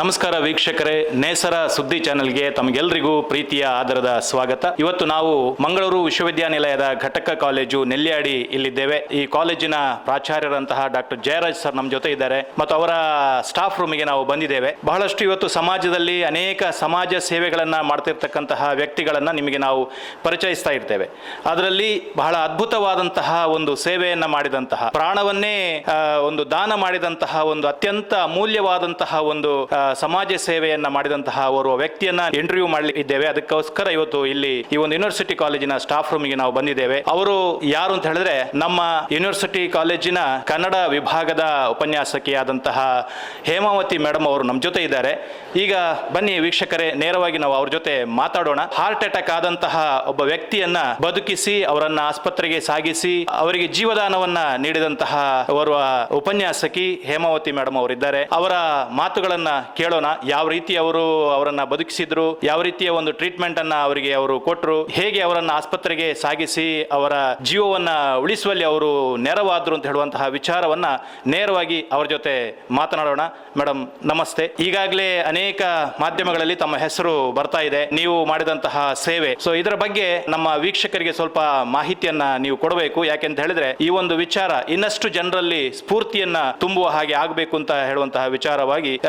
ನಮಸ್ಕಾರ ವೀಕ್ಷಕರೇ, ನೇಸರ ಸುದ್ದಿ ಚಾನೆಲ್ಗೆ ತಮಗೆಲ್ಲರಿಗೂ ಪ್ರೀತಿಯ ಆದರದ ಸ್ವಾಗತ. ಇವತ್ತು ನಾವು ಮಂಗಳೂರು ವಿಶ್ವವಿದ್ಯಾನಿಲಯದ ಘಟಕ ಕಾಲೇಜು ನೆಲ್ಯಾಡಿ ಇಲ್ಲಿದ್ದೇವೆ. ಈ ಕಾಲೇಜಿನ ಪ್ರಾಚಾರ್ಯರಂತಹ ಡಾಕ್ಟರ್ ಜಯರಾಜ್ ಸರ್ ನಮ್ಮ ಜೊತೆ ಇದ್ದಾರೆ. ಮತ್ತು ಅವರ ಸ್ಟಾಫ್ ರೂಮಿಗೆ ನಾವು ಬಂದಿದ್ದೇವೆ. ಬಹಳಷ್ಟು ಇವತ್ತು ಸಮಾಜದಲ್ಲಿ ಅನೇಕ ಸಮಾಜ ಸೇವೆಗಳನ್ನ ಮಾಡ್ತಿರ್ತಕ್ಕಂತಹ ವ್ಯಕ್ತಿಗಳನ್ನ ನಿಮಗೆ ನಾವು ಪರಿಚಯಿಸ್ತಾ ಇರ್ತೇವೆ. ಅದರಲ್ಲಿ ಬಹಳ ಅದ್ಭುತವಾದಂತಹ ಒಂದು ಸೇವೆಯನ್ನ ಮಾಡಿದಂತಹ, ಪ್ರಾಣವನ್ನೇ ಒಂದು ದಾನ ಮಾಡಿದಂತಹ, ಒಂದು ಅತ್ಯಂತ ಅಮೂಲ್ಯವಾದಂತಹ ಒಂದು ಸಮಾಜ ಸೇವೆಯನ್ನ ಮಾಡಿದಂತಹ ಓರ್ವ ವ್ಯಕ್ತಿಯನ್ನ ಇಂಟರ್ವ್ಯೂ ಮಾಡಲಿದ್ದೇವೆ ಅದಕ್ಕೋಸ್ಕರ ಇವತ್ತು ಇಲ್ಲಿ ಈ ಒಂದು ಯೂನಿವರ್ಸಿಟಿ ಕಾಲೇಜಿನ ಸ್ಟಾಫ್ ರೂಮ್ಗೆ ನಾವು ಬಂದಿದ್ದೇವೆ. ಅವರು ಯಾರು ಅಂತ ಹೇಳಿದ್ರೆ ನಮ್ಮ ಯೂನಿವರ್ಸಿಟಿ ಕಾಲೇಜಿನ ಕನ್ನಡ ವಿಭಾಗದ ಉಪನ್ಯಾಸಕಿಯಾದಂತಹ ಹೇಮಾವತಿ ಮೇಡಮ್ ಅವರು ನಮ್ಮ ಜೊತೆ ಇದ್ದಾರೆ. ಈಗ ಬನ್ನಿ ವೀಕ್ಷಕರೇ, ನೇರವಾಗಿ ನಾವು ಅವ್ರ ಜೊತೆ ಮಾತಾಡೋಣ. ಹಾರ್ಟ್ ಅಟ್ಯಾಕ್ ಆದಂತಹ ಒಬ್ಬ ವ್ಯಕ್ತಿಯನ್ನ ಬದುಕಿಸಿ, ಅವರನ್ನ ಆಸ್ಪತ್ರೆಗೆ ಸಾಗಿಸಿ, ಅವರಿಗೆ ಜೀವದಾನವನ್ನ ನೀಡಿದಂತಹ ಓರ್ವ ಉಪನ್ಯಾಸಕಿ ಹೇಮಾವತಿ ಮೇಡಮ್ ಅವರಿದ್ದಾರೆ. ಅವರ ಮಾತುಗಳನ್ನ ಕೇಳೋಣ, ಯಾವ ರೀತಿ ಅವರು ಅವರನ್ನ ಬದುಕಿಸಿದ್ರು, ಯಾವ ರೀತಿಯ ಒಂದು ಟ್ರೀಟ್ಮೆಂಟ್ ಅನ್ನ ಅವರಿಗೆ ಅವರು ಕೊಟ್ಟರು ಹೇಗೆ ಅವರನ್ನ ಆಸ್ಪತ್ರೆಗೆ ಸಾಗಿಸಿ ಅವರ ಜೀವವನ್ನ ಉಳಿಸುವಲ್ಲಿ ಅವರು ನೆರವಾದ್ರು ಅಂತ ಹೇಳುವಂತಹ ವಿಚಾರವನ್ನ ನೇರವಾಗಿ ಅವರ ಜೊತೆ ಮಾತನಾಡೋಣ. ಮೇಡಮ್ ನಮಸ್ತೆ. ಈಗಾಗಲೇ ಅನೇಕ ಮಾಧ್ಯಮಗಳಲ್ಲಿ ತಮ್ಮ ಹೆಸರು ಬರ್ತಾ ಇದೆ. ನೀವು ಮಾಡಿದಂತಹ ಸೇವೆ. ಸೊ ಇದರ ಬಗ್ಗೆ ನಮ್ಮ ವೀಕ್ಷಕರಿಗೆ ಸ್ವಲ್ಪ ಮಾಹಿತಿಯನ್ನ ನೀವು ಕೊಡಬೇಕು. ಯಾಕೆಂತ ಹೇಳಿದ್ರೆ, ಈ ಒಂದು ವಿಚಾರ ಇನ್ನಷ್ಟು ಜನರಲ್ಲಿ ಸ್ಫೂರ್ತಿಯನ್ನ ತುಂಬುವ ಹಾಗೆ ಆಗಬೇಕು ಅಂತ ಹೇಳುವಂತಹ ವಿಚಾರವಾಗಿ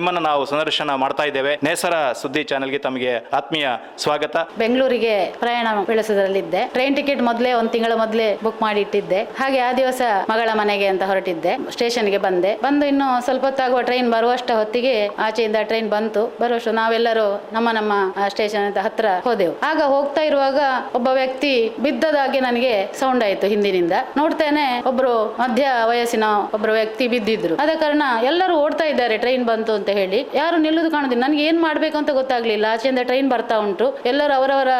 ನಿಮ್ಮನ್ನ ನಾವು ಸಂದರ್ಶನ ಮಾಡ್ತಾ ಇದ್ದೇವೆ. ನೇಸರ ಸುದ್ದಿ ಚಾನೆಲ್ಗೆ ತಮಗೆ ಆತ್ಮೀಯ ಸ್ವಾಗತ. ಬೆಂಗಳೂರಿಗೆ ಪ್ರಯಾಣ ಬೆಳೆಸೋದ್ರಲ್ಲಿದ್ದೆ. ಟ್ರೈನ್ ಟಿಕೆಟ್ ಮೊದಲೇ ಒಂದು ತಿಂಗಳ ಮೊದಲೇ ಬುಕ್ ಮಾಡಿ ಇಟ್ಟಿದ್ದೆ. ಹಾಗೆ ಆ ದಿವಸ ಮಗಳ ಮನೆಗೆ ಅಂತ ಹೊರಟಿದ್ದೆ. ಸ್ಟೇಷನ್ಗೆ ಬಂದೆ. ಬಂದು ಇನ್ನು ಸ್ವಲ್ಪ ಹೊತ್ತಾಗುವ ಟ್ರೈನ್ ಬರುವಷ್ಟ ಹೊತ್ತಿಗೆ ಆಚೆಯಿಂದ ಟ್ರೈನ್ ಬಂತು. ಬರುವಷ್ಟು ನಾವೆಲ್ಲರೂ ನಮ್ಮ ನಮ್ಮ ಸ್ಟೇಷನ್ ಹತ್ರ ಹೋದೆವು. ಆಗ ಹೋಗ್ತಾ ಇರುವಾಗ ಒಬ್ಬ ವ್ಯಕ್ತಿ ಬಿದ್ದದಾಗೆ ನನಗೆ ಸೌಂಡ್ ಆಯ್ತು ಹಿಂದಿನಿಂದ. ನೋಡ್ತೇನೆ ಒಬ್ರು ಮಧ್ಯ ವಯಸ್ಸಿನ ಒಬ್ರು ವ್ಯಕ್ತಿ ಬಿದ್ದಿದ್ರು. ಆದ ಕಾರಣ ಎಲ್ಲರೂ ಓಡ್ತಾ ಇದ್ದಾರೆ. ಟ್ರೈನ್ ಬಂತು ಅಂತ ಹೇಳಿ ಯಾರು ನಿಲ್ಲುದು ಕಾಣುದಿಲ್ಲ. ನನಗೆ ಏನ್ ಮಾಡ್ಬೇಕು ಅಂತ ಗೊತ್ತಾಗ್ಲಿಲ್ಲ. ಆಚೆಯಿಂದ ಟ್ರೈನ್ ಬರ್ತಾ ಉಂಟು. ಎಲ್ಲರೂ ಅವರವರ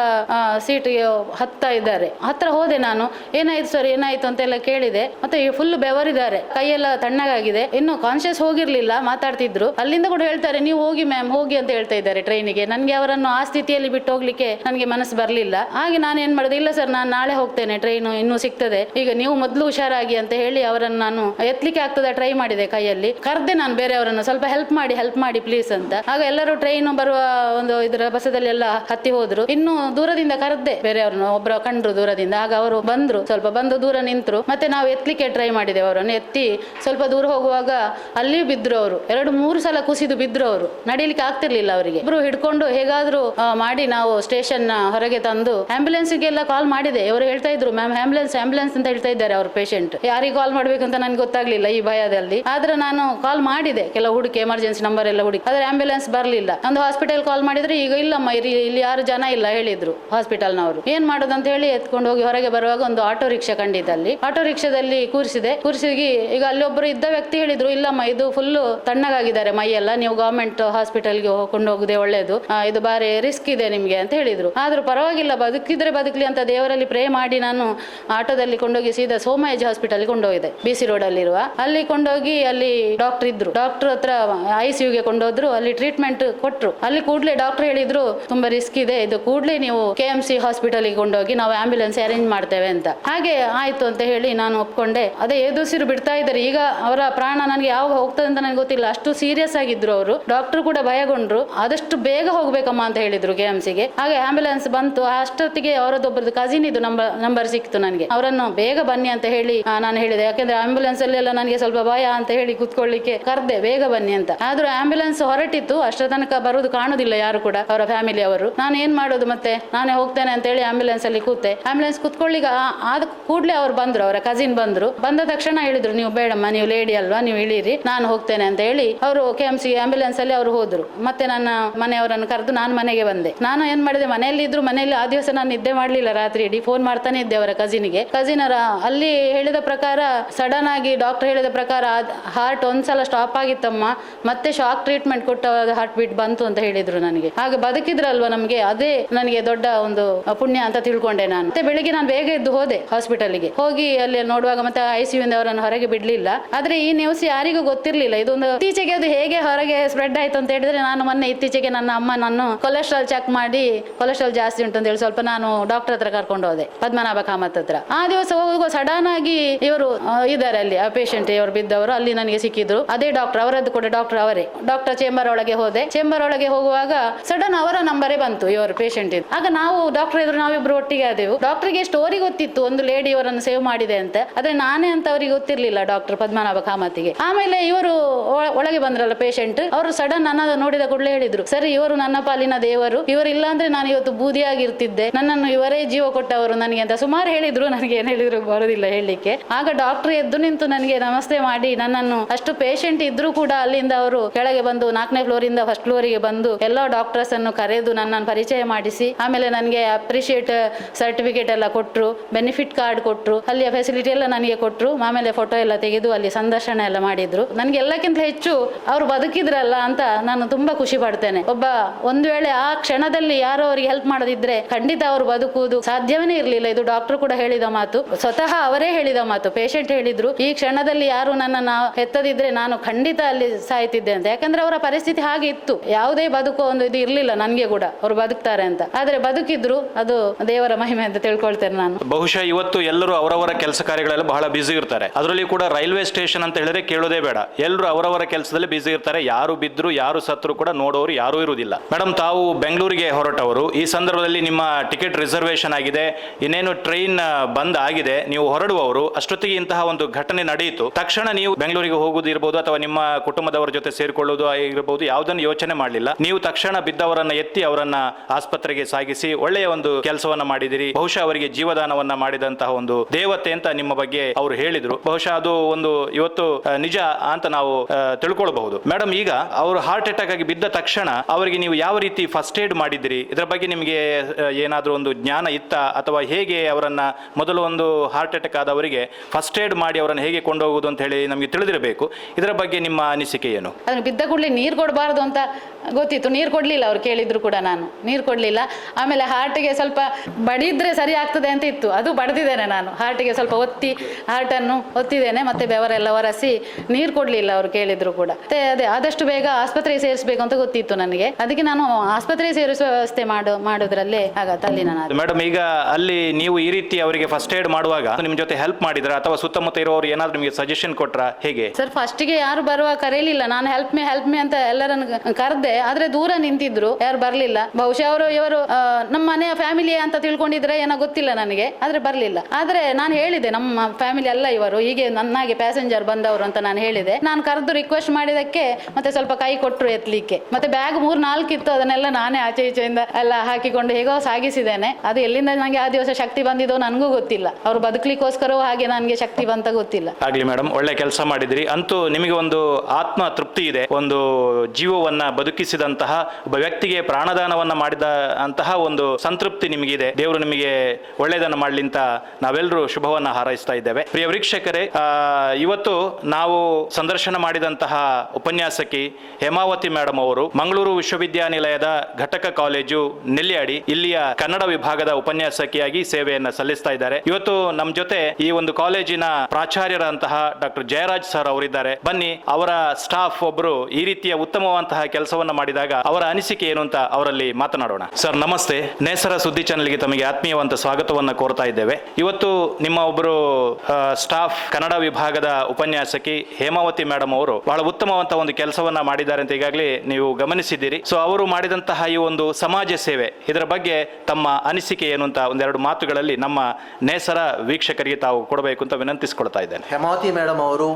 ಸೀಟ್ಗೆ ಹತ್ತಾ ಇದ್ದಾರೆ. ಹತ್ರ ಹೋದೆ ನಾನು. ಏನಾಯ್ತು ಸರ್ ಏನಾಯ್ತು ಅಂತೆಲ್ಲ ಕೇಳಿದೆ. ಮತ್ತೆ ಫುಲ್ ಬೆವರಿದ್ದಾರೆ. ಕೈಯೆಲ್ಲ ತಣ್ಣಗಾಗಿದೆ. ಇನ್ನು ಕಾನ್ಶಿಯಸ್ ಹೋಗಿರ್ಲಿಲ್ಲ. ಮಾತಾಡ್ತಿದ್ರು. ಅಲ್ಲಿಂದ ಕೂಡ ಹೇಳ್ತಾರೆ, ನೀವು ಹೋಗಿ ಮ್ಯಾಮ್ ಹೋಗಿ ಅಂತ ಹೇಳ್ತಾ ಇದ್ದಾರೆ ಟ್ರೈನಿಗೆ ನನಗೆ ಅವರನ್ನು ಆ ಸ್ಥಿತಿಯಲ್ಲಿ ಬಿಟ್ಟು ಹೋಗ್ಲಿಕ್ಕೆ ನನಗೆ ಮನಸ್ಸು ಬರಲಿಲ್ಲ. ಹಾಗೆ ನಾನು ಏನ್ ಮಾಡಿದೆ? ಇಲ್ಲ ಸರ್ ನಾನು ನಾಳೆ ಹೋಗ್ತೇನೆ. ಟ್ರೈನ್ ಇನ್ನೂ ಸಿಗ್ತದೆ. ಈಗ ನೀವು ಮೊದಲು ಹುಷಾರಾಗಿ ಅಂತ ಹೇಳಿ ಅವರನ್ನು ನಾನು ಎತ್ತಲಿಕ್ಕೆ ಆಗ್ತದ? ಟ್ರೈ ಮಾಡಿದೆ ಕೈಯಲ್ಲಿ. ಕರ್ದೆ ನಾನು ಬೇರೆಯವರನ್ನು ಸ್ವಲ್ಪ ಹೆಲ್ಪ್ ಮಾಡಿ. ಹೆಲ್ಪ್ ಮಾಡಿ ಪ್ಲೀಸ್ ಅಂತ. ಆಗ ಎಲ್ಲರೂ ಟ್ರೈನ್ ಬರುವ ಒಂದು ಇದರ ಬಸದಲ್ಲಿ ಎಲ್ಲ ಹತ್ತಿ ಹೋದ್ರು. ಇನ್ನು ದೂರದಿಂದ ಕರೆದೆ ಬೇರೆಯವ್ರನ್ನ ಒಬ್ಬರು ಕಂಡ್ರು ದೂರದಿಂದ. ಆಗ ಅವರು ಬಂದ್ರು. ಸ್ವಲ್ಪ ಬಂದು ದೂರ ನಿಂತರು. ಮತ್ತೆ ನಾವು ಎತ್ತಲಿಕ್ಕೆ ಟ್ರೈ ಮಾಡಿದೆ ಅವರನ್ನು. ಎತ್ತಿ ಸ್ವಲ್ಪ ದೂರ ಹೋಗುವಾಗ ಅಲ್ಲಿಯೂ ಬಿದ್ರು ಅವರು. ಎರಡು, ಮೂರು ಸಲ ಕುಸಿದು ಬಿದ್ರು ಅವರು. ನಡೀಲಿಕ್ಕೆ ಆಗ್ತಿರ್ಲಿಲ್ಲ ಅವರಿಗೆ. ಇಬ್ರು ಹಿಡ್ಕೊಂಡು ಹೇಗಾದ್ರೂ ಮಾಡಿ ನಾವು ಸ್ಟೇಷನ್ ಹೊರಗೆ ತಂದು ಆಂಬ್ಯುಲೆನ್ಸ್ಗೆಲ್ಲ ಕಾಲ್ ಮಾಡಿದೆ. ಅವರು ಹೇಳ್ತಾ ಇದ್ರು ಮ್ಯಾಮ್ ಆಂಬ್ಯುಲೆನ್ಸ್ ಆಂಬ್ಯುಲೆನ್ಸ್ ಅಂತ ಹೇಳ್ತಾ ಇದ್ದಾರೆ ಅವ್ರ ಪೇಷಂಟ್ ಯಾರಿಗೆ ಕಾಲ್ ಮಾಡ್ಬೇಕು ಅಂತ ನನ್ಗೆ ಗೊತ್ತಾಗ್ಲಿಲ್ಲ ಈ ಭಯದಲ್ಲಿ. ಆದ್ರೆ ನಾನು ಕಾಲ್ ಮಾಡಿದೆ. ಕೆಲವು ಹುಡುಕಿ ಎಮರ್ಜೆನ್ಸಿ ನಂಬರ್ ಎಲ್ಲ ಹುಡುಕಿ. ಆದ್ರೆ ಆಂಬ್ಯುಲೆನ್ಸ್ ಬರ್ಲಿಲ್ಲ. ಒಂದು ಹಾಸ್ಪಿಟಲ್ ಕಾಲ್ ಮಾಡಿದ್ರೆ, ಈಗ ಇಲ್ಲಮ್ಮ, ಇಲ್ಲಿ ಇಲ್ಲಿ ಯಾರು ಜನ ಇಲ್ಲ, ಹೇಳಿದ್ರು ಹಾಸ್ಪಿಟಲ್ನವರು ಏನ್ ಮಾಡೋದು ಅಂತ ಹೇಳಿ ಎತ್ಕೊಂಡು ಹೋಗಿ ಹೊರಗೆ ಬರುವಾಗ ಒಂದು ಆಟೋ ರಿಕ್ಷಾ ಕಂಡಿದ್ದಲ್ಲಿ ಆಟೋ ರಿಕ್ಷಾದಲ್ಲಿ ಕೂರಿಸಿದೆ. ಕೂರಿಸಿಗಿ ಈಗ ಅಲ್ಲಿ ಒಬ್ಬರು ಇದ್ದ ವ್ಯಕ್ತಿ ಹೇಳಿದ್ರು, ಇಲ್ಲಮ್ಮ, ಇದು ಫುಲ್ ತಣ್ಣಗಾಗಿದ್ದಾರೆ ಮೈಯೆಲ್ಲ. ನೀವು ಗವರ್ಮೆಂಟ್ ಹಾಸ್ಪಿಟಲ್ಗೆ ಕೊಂಡು ಹೋಗುದೇ ಒಳ್ಳೇದು. ಇದು ಬಾರಿ ರಿಸ್ಕ್ ಇದೆ ನಿಮ್ಗೆ, ಅಂತ ಹೇಳಿದ್ರು. ಆದ್ರೂ ಪರವಾಗಿಲ್ಲ, ಬದುಕಿದ್ರೆ ಬದುಕಲಿ ಅಂತ ದೇವರಲ್ಲಿ ಪ್ರೇ ಮಾಡಿ ನಾನು ಆಟೋದಲ್ಲಿ ಕೊಂಡೋಗಿ ಸೀದಾ ಸೋಮಯಜ್ ಹಾಸ್ಪಿಟಲ್ ಕೊಂಡೋಗಿದೆ ಬಿ ಸಿ ರೋಡ್ ಅಲ್ಲಿರುವ. ಅಲ್ಲಿ ಕೊಂಡೋಗಿ ಅಲ್ಲಿ ಡಾಕ್ಟರ್ ಇದ್ರು. ಡಾಕ್ಟರ್ ಹತ್ರ ಐ ಯುಗೆ ಕೊಂಡೋದ್ರು, ಅಲ್ಲಿ ಟ್ರೀಟ್ಮೆಂಟ್ ಕೊಟ್ರು. ಅಲ್ಲಿ ಕೂಡಲೇ ಡಾಕ್ಟರ್ ಹೇಳಿದ್ರು, ತುಂಬಾ ರಿಸ್ಕ್ ಇದೆ, ಇದು ಕೂಡಲೇ ನೀವು ಕೆ ಎಂ ಸಿ ಹಾಸ್ಪಿಟಲ್ಗೆ ಕೊಂಡೋಗಿ ನಾವು ಆಂಬ್ಯುಲೆನ್ಸ್ ಅರೇಂಜ್ ಮಾಡ್ತೇವೆ ಅಂತ. ಹಾಗೆ ಆಯ್ತು ಅಂತ ಹೇಳಿ ನಾನು ಒಪ್ಕೊಂಡೆ. ಅದೇ ಏದುಸಿರು ಬಿಡ್ತಾ ಇದ್ದಾರೆ. ಈಗ ಅವರ ಪ್ರಾಣ ನನಗೆ ಯಾವಾಗ ಹೋಗ್ತದೆ ಅಂತ ನನಗೆ ಗೊತ್ತಿಲ್ಲ. ಅಷ್ಟು ಸೀರಿಯಸ್ ಆಗಿದ್ರು ಅವರು. ಡಾಕ್ಟರ್ ಕೂಡ ಭಯಗೊಂಡ್ರು. ಆದಷ್ಟು ಬೇಗ ಹೋಗ್ಬೇಕಮ್ಮ ಅಂತ ಹೇಳಿದ್ರು ಕೆ ಎಂ ಸಿಗೆ ಹಾಗೆ ಆಂಬ್ಯುಲೆನ್ಸ್ ಬಂತು. ಅಷ್ಟೊತ್ತಿಗೆ ಅವರದೊಬ್ಬರದ್ದು ಕಸಿನ್ ಇದು ನಂಬರ್ ನಂಬರ್ ಸಿಕ್ತು ನನಗೆ. ಅವರನ್ನು ಬೇಗ ಬನ್ನಿ ಅಂತ ಹೇಳಿ ನಾನು ಹೇಳಿದೆ. ಯಾಕಂದ್ರೆ ಆಂಬ್ಯುಲೆನ್ಸ್ ಅಲ್ಲೆಲ್ಲ ನನಗೆ ಸ್ವಲ್ಪ ಭಯ ಅಂತ ಹೇಳಿ ಕುತ್ಕೊಳ್ಳಿಕ್ಕೆ ಕರ್ದೆ. ಬೇಗ ಬನ್ನಿ ಅಂತ. ಆದ್ರೂ ಆಂಬ್ಯುಲೆನ್ಸ್ ಹೊರಟಿತ್ತು, ಅಷ್ಟರ ತನಕ ಬರುವುದು ಕಾಣುದಿಲ್ಲ ಯಾರು ಕೂಡ, ಅವರ ಫ್ಯಾಮಿಲಿ ಅವರು. ನಾನು ಏನ್ ಮಾಡೋದು ಮತ್ತೆ? ನಾನೇ ಹೋಗ್ತೇನೆ ಅಂತ ಹೇಳಿ ಆಂಬ್ಯುಲೆನ್ಸ್ ಅಲ್ಲಿ ಕೂತೆ. ಆಂಬ್ಯುಲೆನ್ಸ್ ಕುತ್ಕೊಳ್ಳಿಗ ಆದ ಕೂಡ್ಲೆ ಅವ್ರು ಬಂದ್ರು, ಅವರ ಕಸಿನ್ ಬಂದ್ರು. ಬಂದ ತಕ್ಷಣ ಹೇಳಿದ್ರು, ನೀವು ಬೇಡಮ್ಮ, ನೀವು ಲೇಡಿ ಅಲ್ವಾ, ನೀವು ಇಳೀರಿ, ನಾನು ಹೋಗ್ತೇನೆ ಅಂತ ಹೇಳಿ ಅವರು ಕೆ ಎಂ ಸಿ ಆಂಬ್ಯುಲೆನ್ಸ್ ಅಲ್ಲಿ ಅವರು ಹೋದ್ರು. ಮತ್ತೆ ನನ್ನ ಮನೆಯವರನ್ನು ಕರೆದು ನಾನು ಮನೆಗೆ ಬಂದೆ. ನಾನು ಏನ್ ಮಾಡಿದೆ? ಮನೆಯಲ್ಲಿ ಇದ್ರು, ಮನೆಯಲ್ಲಿ ಆ ದಿವಸ ನಾನು ನಿದ್ದೆ ಮಾಡ್ಲಿಲ್ಲ ರಾತ್ರಿ, ಇಡೀ ಫೋನ್ ಮಾಡ್ತಾನೆ ಇದ್ದೆ ಅವರ ಕಸಿನ್ಗೆ ಕಸಿನರ ಅಲ್ಲಿ ಹೇಳಿದ ಪ್ರಕಾರ ಸಡನ್ ಆಗಿ ಡಾಕ್ಟರ್ ಹೇಳಿದ ಪ್ರಕಾರ ಹಾರ್ಟ್ ಒಂದ್ಸಲ ಸ್ಟಾಪ್ ಆಗಿತ್ತಮ್ಮ. ಮತ್ತೆ ಶಾಕ್ ಟ್ರೀಟ್ಮೆಂಟ್ ಕೊಟ್ಟು ಹಾರ್ಟ್ ಬೀಟ್ ಬಂತು ಅಂತ ಹೇಳಿದ್ರು ನನಗೆ. ಹಾಗೆ ಬದುಕಿದ್ರಲ್ವಾ ನಮಗೆ, ಅದೇ ನನಗೆ ದೊಡ್ಡ ಒಂದು ಪುಣ್ಯ ಅಂತ ತಿಳ್ಕೊಂಡೆ ನಾನು. ಮತ್ತೆ ಬೆಳಿಗ್ಗೆ ನಾನು ಬೇಗ ಎದ್ದು ಹೋದೆ ಹಾಸ್ಪಿಟಲ್ಗೆ ಹೋಗಿ ಅಲ್ಲಿ ನೋಡುವಾಗ ಮತ್ತೆ ಐ ಸಿ ಅವರನ್ನು ಹೊರಗೆ ಬಿಡ್ಲಿಲ್ಲ. ಆದ್ರೆ ಈ ನ್ಯೂಸ್ ಯಾರಿಗೂ ಗೊತ್ತಿರ್ಲಿಲ್ಲ. ಇದೊಂದು ಇತ್ತೀಚೆಗೆ ಅದು ಹೇಗೆ ಹೊರಗೆ ಸ್ಪ್ರೆಡ್ ಆಯ್ತು ಅಂತ ಹೇಳಿದ್ರೆ ನಾನು ಮೊನ್ನೆ ಇತ್ತೀಚೆಗೆ ನನ್ನ ಅಮ್ಮ ನಾನು ಕೊಲೆಸ್ಟ್ರಾಲ್ ಚೆಕ್ ಮಾಡಿ ಕೊಲೆಸ್ಟ್ರಾಲ್ ಜಾಸ್ತಿ ಉಂಟು ಅಂತ ಹೇಳಿ ಸ್ವಲ್ಪ ನಾನು ಡಾಕ್ಟರ್ ಹತ್ರ ಕರ್ಕೊಂಡು ಹೋದೆ, ಪದ್ಮನಾಭ ಕಾಮತ್ ಹತ್ರ. ಆ ದಿವಸ ಹೋಗುವ ಸಡನ್ ಆಗಿ ಇವರು ಇದ್ದಾರೆ ಅಲ್ಲಿ, ಆ ಪೇಷಂಟ್ ಇವರು ಬಿದ್ದವರು, ಅಲ್ಲಿ ನನಗೆ ಸಿಕ್ಕಿದ್ರು. ಅದೇ ಡಾಕ್ಟರ್ ಅವರದ್ದು ಕೂಡ ಡಾಕ್ಟರ್ ಅವರೇ. ಡಾಕ್ಟರ್ ಚೇಂಬರ್ ಒಳಗೆ ಹೋದೆ. ಚೇಂಬರ್ ಒಳಗೆ ಹೋಗುವಾಗ ಸಡನ್ ಅವರ ನಂಬರೇ ಬಂತು ಇವರು ಪೇಷಂಟ್ ಆಗ ನಾವು ಡಾಕ್ಟರ್ ಎದುರು ನಾವಿಬ್ರು ಒಟ್ಟಿಗೆ ಆದೆವು. ಡಾಕ್ಟರ್ಗೆ ಸ್ಟೋರಿ ಗೊತ್ತಿತ್ತು, ಒಂದು ಲೇಡಿ ಇವರನ್ನು ಸೇವ್ ಮಾಡಿದೆ ಅಂತ. ಆದ್ರೆ ನಾನೇ ಅಂತ ಅವರಿಗೆ ಗೊತ್ತಿರ್ಲಿಲ್ಲ ಡಾಕ್ಟರ್ ಪದ್ಮನಾಭ ಕಾಮತಿಗೆ. ಆಮೇಲೆ ಇವರು ಒಳ- ಒಳಗೆ ಬಂದ್ರಲ್ಲ ಪೇಷಂಟ್ ಅವರು ಸಡನ್ ನನ್ನ ನೋಡಿದ ಕೂಡಲೇ ಹೇಳಿದ್ರು. ಸರಿ, ಇವರು ನನ್ನ ಪಾಲಿನ ದೇವರು. ಇವರು ಇಲ್ಲ ಅಂದ್ರೆ ನಾನು ಇವತ್ತು ಬೂದಿಯಾಗಿರ್ತಿದ್ದೆ. ನನ್ನನ್ನು ಇವರೇ ಜೀವ ಕೊಟ್ಟವರು ನನಗೆ ಅಂತ. ಸುಮಾರು ಹೇಳಿದ್ರು, ನನಗೆ ಏನ್ ಹೇಳಿದ್ರು ಬರೋದಿಲ್ಲ ಹೇಳಲಿಕ್ಕೆ. ಆಗ ಡಾಕ್ಟರ್ ಎದ್ದು ನಿಂತು ನನಗೆ ನಮಸ್ತೆ ಮಾಡಿ, ನನ್ನನ್ನು ಅಷ್ಟು ಪೇಷಂಟ್ ಇದ್ರೂ ಕೂಡ ಅಲ್ಲಿಂದ ಅವರು ಕೆಳಗೆ ಬಂದು ನಾಲ್ಕನೇ ಫ್ಲೋರ್ ಇಂದ ಫಸ್ಟ್ ಫ್ಲೋರಿಗೆ ಬಂದು ಎಲ್ಲ ಡಾಕ್ಟರ್ಸ್ ಅನ್ನು ಕರೆದು ನನ್ನನ್ನು ಪರಿಚಯ ಮಾಡಿಸಿ, ಆಮೇಲೆ ನನಗೆ ಅಪ್ರಿಷಿಯೇಟ್ ಸರ್ಟಿಫಿಕೇಟ್ ಎಲ್ಲ ಕೊಟ್ಟರು ಬೆನಿಫಿಟ್ ಕಾರ್ಡ್ ಕೊಟ್ಟರು ಅಲ್ಲಿಯ ಫೆಸಿಲಿಟಿ ಎಲ್ಲ ನನಗೆ ಕೊಟ್ಟರು ಆಮೇಲೆ ಫೋಟೋ ಎಲ್ಲ ತೆಗೆದು ಅಲ್ಲಿ ಸಂದರ್ಶನ ಎಲ್ಲ ಮಾಡಿದ್ರು. ನನಗೆ ಎಲ್ಲಕ್ಕಿಂತ ಹೆಚ್ಚು ಅವರು ಬದುಕಿದ್ರಲ್ಲ ಅಂತ ನಾನು ತುಂಬಾ ಖುಷಿ ಪಡ್ತೇನೆ. ಒಬ್ಬ ಒಂದು ವೇಳೆ ಆ ಕ್ಷಣದಲ್ಲಿ ಯಾರೋ ಅವರಿಗೆ ಹೆಲ್ಪ್ ಮಾಡದಿದ್ರೆ ಖಂಡಿತ ಅವರು ಬದುಕುವುದು ಸಾಧ್ಯವೇ ಇರಲಿಲ್ಲ. ಇದು ಡಾಕ್ಟರ್ ಕೂಡ ಹೇಳಿದ ಮಾತು. ಸ್ವತಃ ಅವರೇ ಹೇಳಿದ ಮಾತು. ಪೇಷಂಟ್ ಹೇಳಿದ್ರು, ಈ ಕ್ಷಣದಲ್ಲಿ ಯಾರು ನನ್ನನ್ನು ಎತ್ತದಿದ್ರೆ ನಾನು ಖಂಡಿತ ಅಲ್ಲಿ ಸಾಯ್ತಿದ್ದೆ ಅಂತ ಯಾಕಂದ್ರೆ ಅವರ ಪರಿಸ್ಥಿತಿ ಹಾಗೆ ಇತ್ತು. ಯಾವುದೇ ಬದುಕು ಒಂದು ಇದು ಇರಲಿಲ್ಲ ನನಗೆ ಕೂಡ. ಅವರು ಬದುಕ್ತಾರೆ ಅಂತ. ಆದ್ರೆ ಬದುಕಿದ್ರು ಅದು ದೇವರ ಮಹಿಮೆ ಅಂತ ತಿಳ್ಕೊಳ್ತೇನೆ ನಾನು. ಬಹುಶಃ ಇವತ್ತು ಎಲ್ಲರೂ ಅವರವರ ಕೆಲಸ ಕಾರ್ಯಗಳೆಲ್ಲ ಬಹಳ ಬ್ಯುಸಿ ಇರ್ತಾರೆ. ಅದರಲ್ಲಿ ಕೂಡ ರೈಲ್ವೆ ಸ್ಟೇಷನ್ ಅಂತ ಹೇಳಿದ್ರೆ ಕೇಳೋದೇ ಬೇಡ. ಎಲ್ಲರೂ ಅವರವರ ಕೆಲಸದಲ್ಲಿ ಬ್ಯುಸಿ ಇರ್ತಾರೆ. ಯಾರು ಬಿದ್ರು, ಯಾರು ಸತ್ರು ಕೂಡ ನೋಡೋರು ಯಾರು ಇರುವುದಿಲ್ಲ. ಮೇಡಮ್ ತಾವು ಬೆಂಗಳೂರಿಗೆ ಹೊರಟವರು. ಈ ಸಂದರ್ಭದಲ್ಲಿ ನಿಮ್ಮ ಟಿಕೆಟ್ ರಿಸರ್ವೇಶನ್ ಆಗಿದೆ. ಇನ್ನೇನು ಟ್ರೈನ್ ಬಂದ್ ಆಗಿದೆ. ನೀವು ಹೊರಡುವವರು. ಅಷ್ಟೊತ್ತಿಗೆ ಇಂತಹ ಒಂದು ಘಟನೆ ನಡೆಯಿತು. ತಕ್ಷಣ ನೀವು ಬೆಂಗಳೂರಿಗೆ ಹೋಗುವುದು ಅಥವಾ ನಿಮ್ಮ ಕುಟುಂಬದವರ ಜೊತೆ ಸೇರಿಕೊಳ್ಳುವುದು ಆಗಿರಬಹುದು ಯಾವುದನ್ನು ಯೋಚನೆ ಮಾಡಲಿಲ್ಲ. ನೀವು ತಕ್ಷಣ ಬಿದ್ದವರನ್ನ ಎತ್ತಿ ಅವರನ್ನ ಆಸ್ಪತ್ರೆಗೆ ಸಾಗಿಸಿ ಒಳ್ಳೆಯ ಒಂದು ಕೆಲಸವನ್ನ ಮಾಡಿದಿರಿ. ಬಹುಶಃ ಅವರಿಗೆ ಜೀವದಾನವನ್ನ ಮಾಡಿದಂತಹ ಒಂದು ದೇವತೆ ಅಂತ ನಿಮ್ಮ ಬಗ್ಗೆ ಅವರು ಹೇಳಿದ್ರು. ಬಹುಶಃ ಅದು ಒಂದು ಇವತ್ತು ನಿಜ ಅಂತ ನಾವು ತಿಳ್ಕೊಳ್ಬಹುದು. ಮೇಡಮ್, ಈಗ ಅವರು ಹಾರ್ಟ್ ಅಟ್ಯಾಕ್ ಆಗಿ ಬಿದ್ದ ತಕ್ಷಣ ಅವರಿಗೆ ನೀವು ಯಾವ ರೀತಿ ಫಸ್ಟ್ ಏಡ್ ಮಾಡಿದಿರಿ? ಇದರ ಬಗ್ಗೆ ನಿಮಗೆ ಏನಾದ್ರೂ ಒಂದು ಜ್ಞಾನ ಇತ್ತ? ಅಥವಾ ಹೇಗೆ ಅವರನ್ನ ಮೊದಲು ಒಂದು ಹಾರ್ಟ್ ಅಟ್ಯಾಕ್ ಆದವರಿಗೆ ಫಸ್ಟ್ ಏಡ್ ಮಾಡಿ ಅವರನ್ನು ಹೇಗೆ ಕೊಂಡೋಗುವುದು ಅಂತ ಹೇಳಿ ನಮಗೆ ತಿಳಿದಿರಬೇಕು. ಇದರ ಬಗ್ಗೆ ನಿಮ್ಮ ಅನಿಸಿಕೆ ಏನು? ಅದನ್ನು ಬಿದ್ದ ಕೂಡಲೇ ನೀರು ಕೊಡಬಾರ್ದು ಅಂತ ಗೊತ್ತಿತ್ತು. ನೀರು ಕೊಡಲಿಲ್ಲ ಅವ್ರು ಕೇಳಿದ್ರು ಕೂಡ ನಾನು. ನೀರು ಕೊಡಲಿಲ್ಲ. ಆಮೇಲೆ ಹಾರ್ಟಿಗೆ ಸ್ವಲ್ಪ ಬಡಿದ್ರೆ ಸರಿ ಆಗ್ತದೆ ಅಂತ ಇತ್ತು. ಅದು ಬಡ್ದಿದ್ದೇನೆ ನಾನು. ಹಾರ್ಟಿಗೆ ಸ್ವಲ್ಪ ಒತ್ತಿ ಹಾರ್ಟನ್ನು ಒತ್ತಿದ್ದೇನೆ. ಮತ್ತೆ ಬೆವರೆಲ್ಲ ಒರೆಸಿ ನೀರು ಕೊಡಲಿಲ್ಲ ಅವ್ರು ಕೇಳಿದ್ರು ಕೂಡ. ಮತ್ತೆ ಅದೇ ಆದಷ್ಟು ಬೇಗ ಆಸ್ಪತ್ರೆಗೆ ಸೇರಿಸಬೇಕು ಅಂತ ಗೊತ್ತಿತ್ತು ನನಗೆ. ಅದಕ್ಕೆ ನಾನು ಆಸ್ಪತ್ರೆಗೆ ಸೇರಿಸುವ ವ್ಯವಸ್ಥೆ ಮಾಡು ಮಾಡೋದ್ರಲ್ಲೇ ಆಗ ಅಲ್ಲಿ ನಾನು ಮೇಡಮ್ ಈಗ ಅಲ್ಲಿ ನೀವು ಈ ರೀತಿ ಅವರಿಗೆ ಫಸ್ಟ್ ಏಡ್ ಮಾಡುವಾಗ ನಿಮ್ಮ ಜೊತೆ ಹೆಲ್ಪ್ ಮಾಡಿದ್ರ? ಅಥವಾ ಸುತ್ತಮುತ್ತ ಇರೋರು ಏನಾದರೂ ನಿಮಗೆ ಸಜೆಷನ್ ಕೊಟ್ರ? ಹೇಗೆ? ಸರ್ ಫಸ್ಟಿಗೆ ಯಾರು ಬರುವ ಕರೆಯಲಿಲ್ಲ ನಾನು ಹೆಲ್ಪ್ ಮಿ ಹೆಲ್ಪ್ ಮಿ ಅಂತ ಎಲ್ಲರನ್ನು ಕರೆದೆ, ಆದ್ರೆ ದೂರ ನಿಂತಿದ್ರು. ಯಾರು ಬರ್ಲಿಲ್ಲ. ಬಹುಶಃ ಅವರು, ಇವರು ನಮ್ಮ ಮನೆಯ ಫ್ಯಾಮಿಲಿ ಅಂತ ತಿಳ್ಕೊಂಡಿದ್ರೆ ಏನೋ ಗೊತ್ತಿಲ್ಲ ನನಗೆ, ಆದ್ರೆ ಬರ್ಲಿಲ್ಲ. ಆದ್ರೆ ನಾನು ಹೇಳಿದೆ, ನಮ್ಮ ಫ್ಯಾಮಿಲಿ ಅಲ್ಲ ಇವರು, ಹೀಗೆ ನನ್ನಾಗೆ ಪ್ಯಾಸೆಂಜರ್ ಬಂದವರು ಅಂತ ನಾನು ಹೇಳಿದೆ. ನಾನು ಕರೆದು ರಿಕ್ವೆಸ್ಟ್ ಮಾಡಿದಕ್ಕೆ ಮತ್ತೆ ಸ್ವಲ್ಪ ಕೈ ಕೊಟ್ಟರು ಎತ್ತಲಿಕ್ಕೆ ಮತ್ತೆ ಬ್ಯಾಗ್ ಮೂರ್ ನಾಲ್ಕು ಇತ್ತು, ಅದನ್ನೆಲ್ಲ ನಾನೇ ಆಚೆ ಈಚೆಯಿಂದ ಎಲ್ಲ ಹಾಕಿಕೊಂಡು ಹೇಗೋ ಸಾಗಿಸಿದ್ದೇನೆ. ಅದು ಎಲ್ಲಿಂದ ನನಗೆ ಆ ದಿವಸ ಶಕ್ತಿ ಬಂದಿದೋ ನನಗೂ ಗೊತ್ತಿಲ್ಲ. ಅವರು ಬದುಕಲಿಕ್ಕೋಸ್ಕರವೂ ಹಾಗೆ ನನಗೆ ಶಕ್ತಿ ಬಂತ ಗೊತ್ತಿಲ್ಲ. ಆಗ್ಲಿ ಮೇಡಮ್ ಒಳ್ಳೆ ಕೆಲಸ ಮಾಡಿದ್ರಿ. ಅಂತೂ ನಿಮಗೆ ಒಂದು ಆತ್ಮ ತೃಪ್ತಿ ಇದೆ. ಒಂದು ಜೀವವನ್ನ ಬದುಕಿಸಿದಂತಹ ಒಬ್ಬ ವ್ಯಕ್ತಿಗೆ ಪ್ರಾಣದಾನವನ್ನ ಮಾಡಿದ ಅಂತಹ ಒಂದು ಸಂತೃಪ್ತಿ ನಿಮಗಿದೆ. ದೇವರು ನಿಮಗೆ ಒಳ್ಳೆಯದನ್ನು ಮಾಡಲಿ ಅಂತ ನಾವೆಲ್ಲರೂ ಶುಭವನ್ನ ಹಾರೈಸ್ತಾ ಇದ್ದೇವೆ. ಪ್ರಿಯ ವೀಕ್ಷಕರೇ ಇವತ್ತು ನಾವು ಸಂದರ್ಶನ ಮಾಡಿದಂತಹ ಉಪನ್ಯಾಸಕಿ ಹೇಮಾವತಿ ಮೇಡಮ್ ಅವರು ಮಂಗಳೂರು ವಿಶ್ವವಿದ್ಯಾನಿಲಯದ ಘಟಕ ಕಾಲೇಜು ನೆಲ್ಲಿಯಾಡಿ, ಇಲ್ಲಿಯ ಕನ್ನಡ ವಿಭಾಗದ ಉಪನ್ಯಾಸಕಿಯಾಗಿ ಸೇವೆಯನ್ನ ಸಲ್ಲಿಸ್ತಾ ಇದ್ದಾರೆ. ಇವತ್ತು ನಮ್ಮ ಜೊತೆ ಈ ಒಂದು ಕಾಲೇಜಿನ ಪ್ರಾಚಾರ್ಯರಂತಹ ಡಾಕ್ಟರ್ ಜಯರಾಜ್ ಸರ್ ಅವರಿದ್ದಾರೆ. ಬನ್ನಿ, ಅವರ ಸ್ಟಾಫ್ ಒಬ್ಬರು ಈ ರೀತಿಯ ಉತ್ತಮವಾದಂತಹ ಕೆಲಸವನ್ನ ಮಾಡಿದಾಗ ಅವರ ಅನಿಸಿಕೆ ಏನು ಅಂತ ಅವರಲ್ಲಿ ಮಾತನಾಡೋಣ. ಸರ್, ನಮಸ್ತೆ. ನೇಸರ ಸುದ್ದಿ ಚಾನೆಲ್ಗೆ ತಮಗೆ ಆತ್ಮೀಯವಂತ ಸ್ವಾಗತವನ್ನ ಕೋರ್ತಾ ಇದ್ದೇವೆ. ಇವತ್ತು ನಿಮ್ಮ ಒಬ್ಬರು ಸ್ಟಾಫ್ ಕನ್ನಡ ವಿಭಾಗದ ಉಪನ್ಯಾಸಕಿ ಹೇಮಾವತಿ ಮೇಡಮ್ ಅವರು ಬಹಳ ಉತ್ತಮವಂತ ಒಂದು ಕೆಲಸವನ್ನ ಮಾಡಿದ್ದಾರೆ ಅಂತ ಈಗಾಗಲೇ ನೀವು ಗಮನಿಸಿದ್ದೀರಿ. ಸೊ, ಅವರು ಮಾಡಿದಂತಹ ಈ ಒಂದು ಸಮಾಜ ಸೇವೆ, ಇದರ ಬಗ್ಗೆ ತಮ್ಮ ಅನಿಸಿಕೆ ಏನು ಅಂತ ಒಂದೆರಡು ಮಾತುಗಳಲ್ಲಿ ನಮ್ಮ ನೇಸರ ವೀಕ್ಷಕರಿಗೆ ತಾವು ಕೊಡಬೇಕು ಅಂತ ವಿನಂತಿಸಿಕೊಳ್ತಾ ಇದ್ದೇನೆ. ಹೇಮಾವತಿ ಮೇಡಮ್ ಅವರು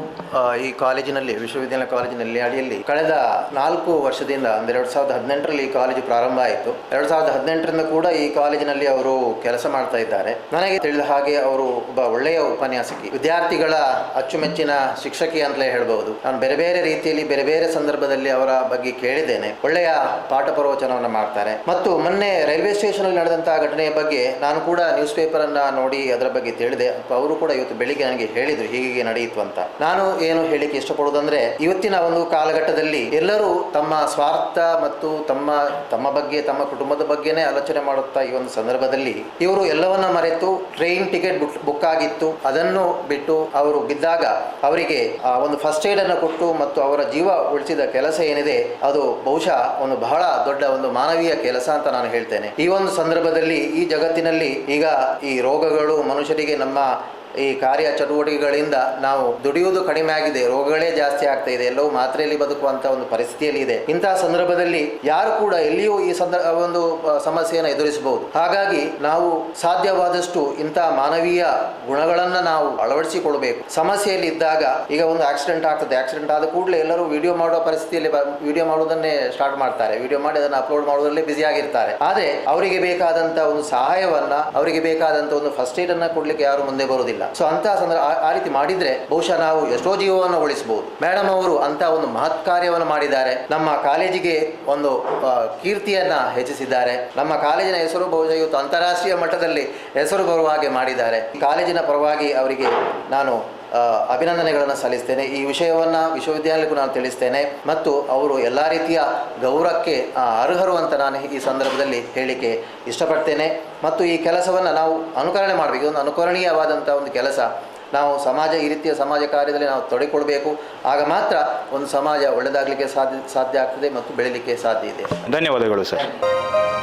ಈ ಕಾಲೇಜಿನಲ್ಲಿ, ವಿಶ್ವವಿದ್ಯಾಲಯ ಕಾಲೇಜಿನಲ್ಲಿ, ಅಡಿಯಲ್ಲಿ ಕಳೆದ ನಾಲ್ಕು ವರ್ಷದಿಂದ, ಅಂದ್ರೆ ಎರಡ್ ಸಾವಿರದ ಹದಿನೆಂಟರಲ್ಲಿ ಈ ಕಾಲೇಜು ಪ್ರಾರಂಭ ಆಯಿತು. ಎರಡ್ ಸಾವಿರದ ಹದಿನೆಂಟರಿಂದ ಕೂಡ ಈ ಕಾಲೇಜಿನಲ್ಲಿ ಅವರು ಕೆಲಸ ಮಾಡ್ತಾ ಇದ್ದಾರೆ. ನನಗೆ ತಿಳಿದ ಹಾಗೆ ಅವರು ಒಬ್ಬ ಒಳ್ಳೆಯ ಉಪನ್ಯಾಸಕಿ. ವಿದ್ಯಾರ್ಥಿಗಳ ಅಚ್ಚುಮೆಚ್ಚಿನ ಶಿಕ್ಷಕಿ ಅಂತಲೇ ಹೇಳ್ಬೋದು. ನಾನು ಬೇರೆ ಬೇರೆ ರೀತಿಯಲ್ಲಿ, ಬೇರೆ ಬೇರೆ ಸಂದರ್ಭದಲ್ಲಿ ಅವರ ಬಗ್ಗೆ ಕೇಳಿದ್ದೇನೆ. ಒಳ್ಳೆಯ ಪಾಠ ಪ್ರವಚನವನ್ನು ಮಾಡ್ತಾರೆ. ಮತ್ತು ಮೊನ್ನೆ ರೈಲ್ವೆ ಸ್ಟೇಷನ್ ಅಲ್ಲಿ ನಡೆದಂತಹ ಘಟನೆಯ ಬಗ್ಗೆ ನಾನು ಕೂಡ ನ್ಯೂಸ್ ಪೇಪರ್ ಅನ್ನ ನೋಡಿ ಅದರ ಬಗ್ಗೆ ತಿಳಿದೆ. ಅವರು ಕೂಡ ಇವತ್ತು ಬೆಳಿಗ್ಗೆ ನನಗೆ ಹೇಳಿದ್ರು ಹೀಗೆ ನಡೆಯಿತು ಅಂತ. ನಾನು ಏನು ಹೇಳಿಕ್ಕೆ ಇಷ್ಟಪಡುವುದಂದ್ರೆ ಇವತ್ತಿನ ಒಂದು ಕಾಲಘಟ್ಟದಲ್ಲಿ ಎಲ್ಲರೂ ತಮ್ಮ ಸ್ವಾರ್ಥ ಮತ್ತು ತಮ್ಮ ತಮ್ಮ ಬಗ್ಗೆ, ತಮ್ಮ ಕುಟುಂಬದ ಬಗ್ಗೆನೇ ಆಲೋಚನೆ ಮಾಡುತ್ತಾ ಈ ಒಂದು ಸಂದರ್ಭದಲ್ಲಿ ಇವರು ಎಲ್ಲವನ್ನ ಮರೆತು ಟ್ರೈನ್ ಟಿಕೆಟ್ ಬುಕ್ ಆಗಿತ್ತು. ಅದನ್ನು ಬಿಟ್ಟು ಅವರು ಬಿದ್ದಾಗ ಅವರಿಗೆ ಆ ಒಂದು ಫಸ್ಟ್ ಏಡ್ ಅನ್ನು ಕೊಟ್ಟು ಮತ್ತು ಅವರ ಜೀವ ಉಳಿಸಿದ ಕೆಲಸ ಏನಿದೆ, ಅದು ಬಹುಶಃ ಒಂದು ಬಹಳ ದೊಡ್ಡ ಒಂದು ಮಾನವೀಯ ಕೆಲಸ ಅಂತ ನಾನು ಹೇಳ್ತೇನೆ. ಈ ಒಂದು ಸಂದರ್ಭದಲ್ಲಿ ಈ ಜಗತ್ತಿನಲ್ಲಿ ಈಗ ಈ ರೋಗಗಳು ಮನುಷ್ಯರಿಗೆ ನಮ್ಮ ಈ ಕಾರ್ಯ ಚಟುವಟಿಕೆಗಳಿಂದ ನಾವು ದುಡಿಯುವುದು ಕಡಿಮೆ ಆಗಿದೆ, ರೋಗಗಳೇ ಜಾಸ್ತಿ ಆಗ್ತಾ ಇದೆ, ಎಲ್ಲವೂ ಮಾತ್ರೆಯಲ್ಲಿ ಬದುಕುವಂತ ಒಂದು ಪರಿಸ್ಥಿತಿಯಲ್ಲಿ ಇದೆ. ಇಂತಹ ಸಂದರ್ಭದಲ್ಲಿ ಯಾರು ಕೂಡ ಎಲ್ಲಿಯೂ ಈ ಸಂದರ್ಭ ಒಂದು ಸಮಸ್ಯೆಯನ್ನು ಎದುರಿಸಬಹುದು. ಹಾಗಾಗಿ ನಾವು ಸಾಧ್ಯವಾದಷ್ಟು ಇಂತಹ ಮಾನವೀಯ ಗುಣಗಳನ್ನು ನಾವು ಅಳವಡಿಸಿಕೊಳ್ಬೇಕು ಸಮಸ್ಯೆಯಲ್ಲಿ ಇದ್ದಾಗ ಈಗ ಒಂದು ಆಕ್ಸಿಡೆಂಟ್ ಆಗ್ತದೆ. ಆಕ್ಸಿಡೆಂಟ್ ಆದ ಕೂಡಲೇ ಎಲ್ಲರೂ ವಿಡಿಯೋ ಮಾಡುವ ಪರಿಸ್ಥಿತಿಯಲ್ಲಿ ವಿಡಿಯೋ ಮಾಡುವುದನ್ನೇ ಸ್ಟಾರ್ಟ್ ಮಾಡ್ತಾರೆ. ವಿಡಿಯೋ ಮಾಡಿ ಅದನ್ನು ಅಪ್ಲೋಡ್ ಮಾಡುವುದರಲ್ಲಿ ಬ್ಯುಸಿ ಆಗಿರ್ತಾರೆ. ಆದರೆ ಅವರಿಗೆ ಬೇಕಾದಂತಹ ಒಂದು ಸಹಾಯವನ್ನ, ಅವರಿಗೆ ಬೇಕಾದಂತಹ ಒಂದು ಫಸ್ಟ್ ಏಡ್ ಅನ್ನ ಕೊಡ್ಲಿಕ್ಕೆ ಯಾರು ಮುಂದೆ ಬರುವುದಿಲ್ಲ. ಸೊ ಅಂತಹ ಸಂದರ್ಭ ಆ- ರೀತಿ ಮಾಡಿದ್ರೆ ಬಹುಶಃ ನಾವು ಎಷ್ಟೋ ಜೀವವನ್ನು ಉಳಿಸಬಹುದು ಮೇಡಮ್ ಅವರು ಅಂತ ಒಂದು ಮಹತ್ ಕಾರ್ಯವನ್ನು ಮಾಡಿದ್ದಾರೆ. ನಮ್ಮ ಕಾಲೇಜಿಗೆ ಒಂದು ಕೀರ್ತಿಯನ್ನ ಹೆಚ್ಚಿಸಿದ್ದಾರೆ. ನಮ್ಮ ಕಾಲೇಜಿನ ಹೆಸರು ಬಹುಶಃ ಇವತ್ತು ಅಂತಾರಾಷ್ಟ್ರೀಯ ಮಟ್ಟದಲ್ಲಿ ಹೆಸರು ಬರುವ ಹಾಗೆ ಮಾಡಿದ್ದಾರೆ. ಕಾಲೇಜಿನ ಪರವಾಗಿ ಅವರಿಗೆ ನಾನು ಅಭಿನಂದನೆಗಳನ್ನು ಸಲ್ಲಿಸ್ತೇನೆ. ಈ ವಿಷಯವನ್ನು ವಿಶ್ವವಿದ್ಯಾಲಯಕ್ಕೂ ನಾನು ತಿಳಿಸ್ತೇನೆ. ಮತ್ತು ಅವರು ಎಲ್ಲ ರೀತಿಯ ಗೌರವಕ್ಕೆ ಅರ್ಹರು ಅಂತ ನಾನು ಈ ಸಂದರ್ಭದಲ್ಲಿ ಹೇಳಿಕೆ ಇಷ್ಟಪಡ್ತೇನೆ. ಮತ್ತು ಈ ಕೆಲಸವನ್ನು ನಾವು ಅನುಕರಣೆ ಮಾಡಬೇಕು. ಒಂದು ಅನುಕರಣೀಯವಾದಂಥ ಒಂದು ಕೆಲಸ. ನಾವು ಸಮಾಜ, ಈ ರೀತಿಯ ಸಮಾಜ ಕಾರ್ಯದಲ್ಲಿ ನಾವು ತೊಡಗಿಕೊಳ್ಬೇಕು. ಆಗ ಮಾತ್ರ ಒಂದು ಸಮಾಜ ಒಳ್ಳೆಯದಾಗಲಿಕ್ಕೆ ಸಾಧ್ಯ ಸಾಧ್ಯ ಆಗ್ತದೆ ಮತ್ತು ಬೆಳೀಲಿಕ್ಕೆ ಸಾಧ್ಯ ಇದೆ. ಧನ್ಯವಾದಗಳು ಸರ್.